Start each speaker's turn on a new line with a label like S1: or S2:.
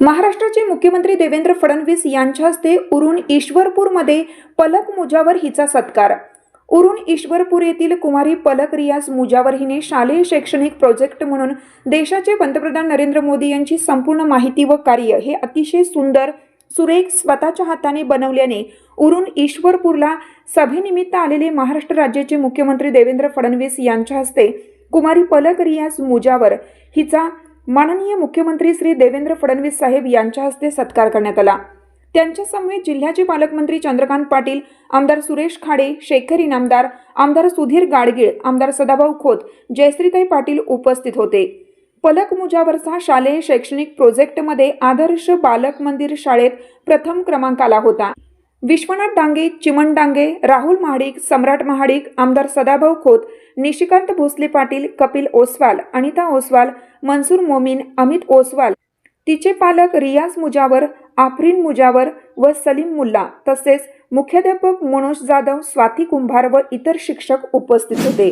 S1: महाराष्ट्राचे मुख्यमंत्री देवेंद्र फडणवीस यांच्या हस्ते उरून ईश्वरपूरमध्ये पलक मुजावर हिचा सत्कार. उरून ईश्वरपूर येथील कुमारी पलक रियाज मुजावर हिने शालेय शैक्षणिक प्रोजेक्ट म्हणून देशाचे पंतप्रधान नरेंद्र मोदी यांची संपूर्ण माहिती व कार्य हे अतिशय सुंदर सुरेख स्वतःच्या हाताने बनवल्याने उरून ईश्वरपूरला सभेनिमित्त आलेले महाराष्ट्र राज्याचे मुख्यमंत्री देवेंद्र फडणवीस यांच्या हस्ते कुमारी पलक रियाज मुजावर हिचा माननीय मुख्यमंत्री श्री देवेंद्र फडणवीस साहेब यांच्या हस्ते सत्कार करण्यात आला. त्यांच्या समवेत जिल्ह्याचे पालकमंत्री चंद्रकांत पाटील आमदार सुरेश खाडे शेखर इनामदार आमदार सुधीर गाडगीळ आमदार सदाभाऊ खोत जयश्रीताई पाटील उपस्थित होते. पलक मुजावरचा शालेय शैक्षणिक प्रोजेक्टमध्ये आदर्श बालक मंदिर शाळेत प्रथम क्रमांक आला होता. विश्वनाथ डांगे चिमण डांगे राहुल महाडिक सम्राट महाडिक आमदार सदाभाऊ खोत निशिकांत भोसले पाटील कपिल ओसवाल अनिता ओसवाल मनसूर मोमीन अमित ओसवाल तिचे पालक रियाज मुजावर आफरीन मुजावर व सलीम मुल्ला तसेच मुख्याध्यापक मनोज जाधव स्वाती कुंभार व इतर शिक्षक उपस्थित होते.